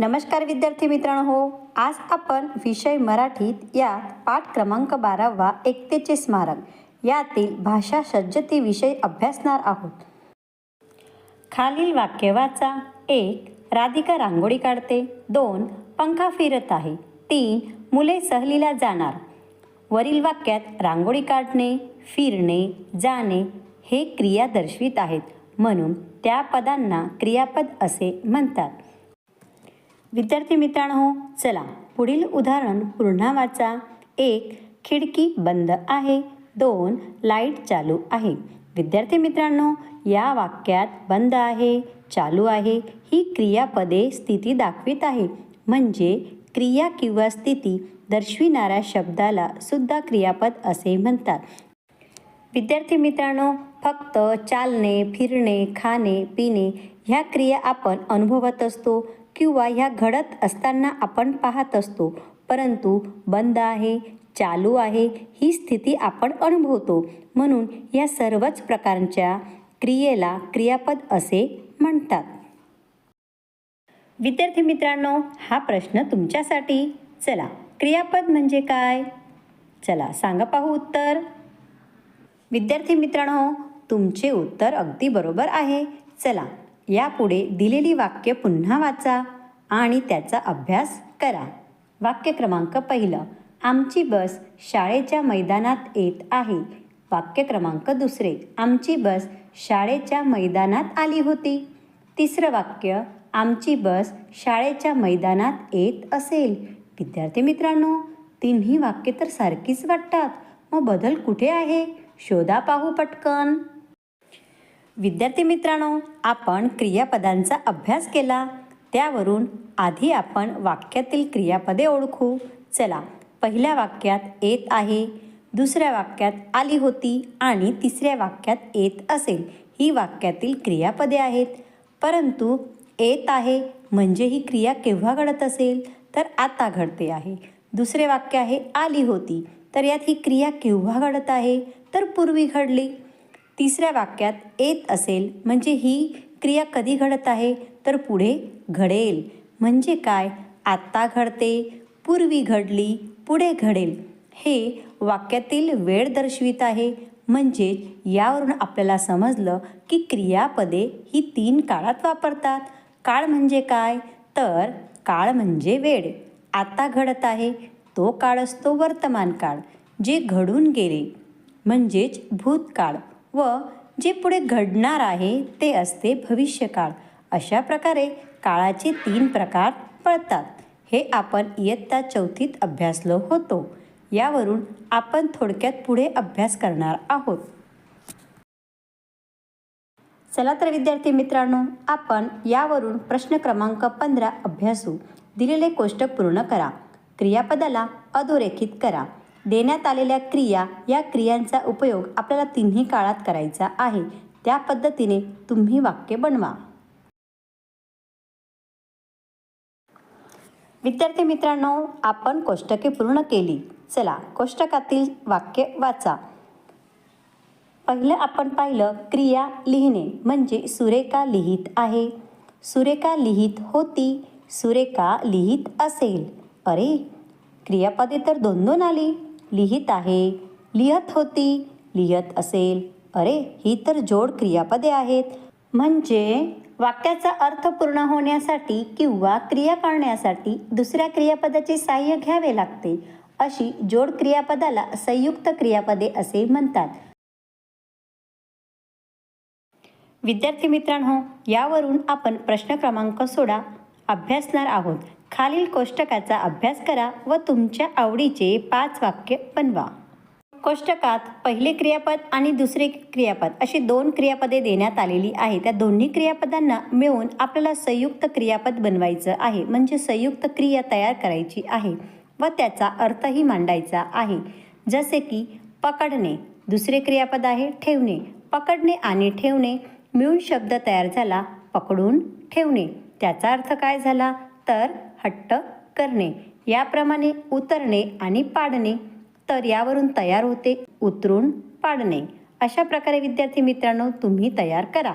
नमस्कार विद्यार्थी मित्रांनो हो आज आपण विषय मराठीत या पाठ क्रमांक बारावा एकतेचे स्मारक यातील भाषा सज्जती विषय अभ्यासणार आहोत. खालील वाक्य वाचा. एक राधिका रांगोळी काढते. दोन पंखा फिरत आहे. तीन मुले सहलीला जाणार. वरील वाक्यात रांगोळी काढणे फिरणे जाणे हे क्रिया दर्शवित आहेत. म्हणून त्या पदांना क्रियापद असे म्हणतात. विद्यार्थी मित्रांनो चला पुढील उदाहरण पुन्हा वाचा. एक खिडकी बंद आहे. दोन लाइट चालू आहे. विद्यार्थी मित्रांनो या वाक्यात बंद आहे चालू आहे ही क्रियापदे स्थिती दाखवित आहे. म्हणजे क्रिया किंवा स्थिती दर्शविणाऱ्या शब्दाला सुद्धा क्रियापद असे म्हणतात. विद्यार्थी मित्रांनो फक्त चालणे फिरणे खाणे पिणे ह्या क्रिया आपण अनुभवत असतो. किंवा ह्या घडत असताना आपण पाहत असतो. परंतु बंद आहे चालू आहे ही स्थिती आपण अनुभवतो. म्हणून या सर्वच प्रकारच्या क्रियेला क्रियापद असे म्हणतात. विद्यार्थी मित्रांनो हा प्रश्न तुमच्यासाठी. चला क्रियापद म्हणजे काय? चला सांगा पाहू उत्तर. विद्यार्थी मित्रांनो तुमचे उत्तर अगदी बरोबर आहे. चला यापुढे दिलेली वाक्य पुन्हा वाचा आणि त्याचा अभ्यास करा. वाक्य क्रमांक पहिलं. आमची बस शाळेच्या मैदानात येत आहे. वाक्य क्रमांक दुसरे. आमची बस शाळेच्या मैदानात आली होती. तिसरं वाक्य. आमची बस शाळेच्या मैदानात येत असेल. विद्यार्थी मित्रांनो तिन्ही वाक्य तर सारखीच वाटतात. मग बदल कुठे आहे? शोधा पाहू पटकन. विद्यार्थी मित्रांनो आपण क्रियापदांचा अभ्यास केला. त्यावरून आधी आपण वाक्यातील क्रियापदे ओळखू. चला पहिल्या वाक्यात येत आहे दुसऱ्या वाक्यात आली होती आणि तिसऱ्या वाक्यात येत असेल. ही वाक्यातील क्रियापदे आहेत. परंतु येत आहे म्हणजे ही क्रिया केव्हा घडत असेल? तर आता घडते आहे. दुसरे वाक्य आहे आली होती. तर यात ही क्रिया केव्हा घडत आहे? तर पूर्वी घडली. तिसऱ्या वाक्यात येत असेल म्हणजे ही क्रिया कधी घडत आहे? तर पुढे घडेल. म्हणजे काय? आत्ता घडते पूर्वी घडली पुढे घडेल. हे वाक्यातील वेळ दर्शवित आहे. म्हणजेच यावरून आपल्याला समजलं की क्रियापदे ही तीन काळात वापरतात. काळ म्हणजे काय? तर काळ म्हणजे वेळ. आता घडत आहे. तो काळ असतो वर्तमान काळ जे घडून गेले. म्हणजेच भूतकाळ. व जे पुढे घडणार आहे ते असते भविष्यकाळ. अशा प्रकारे काळाचे तीन प्रकार पडतात हे आपण इयत्ता चौथीत अभ्यासलो होतो. यावरून आपण थोडक्यात पुढे अभ्यास करणार आहोत. चला तर विद्यार्थी मित्रांनो आपण यावरून प्रश्न क्रमांक पंधरा अभ्यासू. दिलेले कोष्टक पूर्ण करा. क्रियापदाला अधोरेखित करा. देण्यात आलेल्या क्रिया या क्रियांचा उपयोग आपल्याला तिन्ही काळात करायचा आहे. त्या पद्धतीने तुम्ही वाक्य बनवा. विद्यार्थी मित्रांनो आपण कोष्टके पूर्ण केली. चला कोष्टकातील वाक्य वाचा. पहिलं आपण पाहिलं क्रिया लिहिणे म्हणजे सुरेखा लिहित आहे. सुरेखा लिहित होती सुरेखा लिहित असेल. अरे क्रियापदे तर दोन दोन आली. लिहित आहे. लिहत होती लिहत असेल. अरे ही तर जोड क्रियापदे आहेत. म्हणजे वाक्याचा अर्थ पूर्ण होण्यासाठी किंवा क्रिया करण्यासाठी दुसऱ्या क्रियापदाचे साह्य घ्यावे लागते. अशी जोड क्रियापदाला संयुक्त क्रियापदे असे म्हणतात. विद्यार्थी मित्रांनो यावरून आपण प्रश्न क्रमांक सोळा अभ्यासणार आहोत. खालील कोष्टकाचा अभ्यास करा व तुमच्या आवडीचे पाच वाक्य बनवा. कोष्टकात पहिले क्रियापद आणि दुसरे क्रियापद अशी दोन क्रियापदे देण्यात आलेली आहे त्या दोन्ही क्रियापदांना मिळून आपल्याला संयुक्त क्रियापद बनवायचं आहे. म्हणजे संयुक्त क्रिया तयार करायची आहे व त्याचा अर्थही मांडायचा आहे. जसे की पकडणे दुसरे क्रियापद आहे ठेवणे. पकडणे आणि ठेवणे मिळून शब्द तयार झाला पकडून ठेवणे. त्याचा अर्थ काय झाला? तर हट्ट करणे. याप्रमाणे उतरणे आणि पाडणे. तर यावरून तयार होते उतरून पाडणे. अशा प्रकारे विद्यार्थी मित्रांनो तुम्ही तयार करा.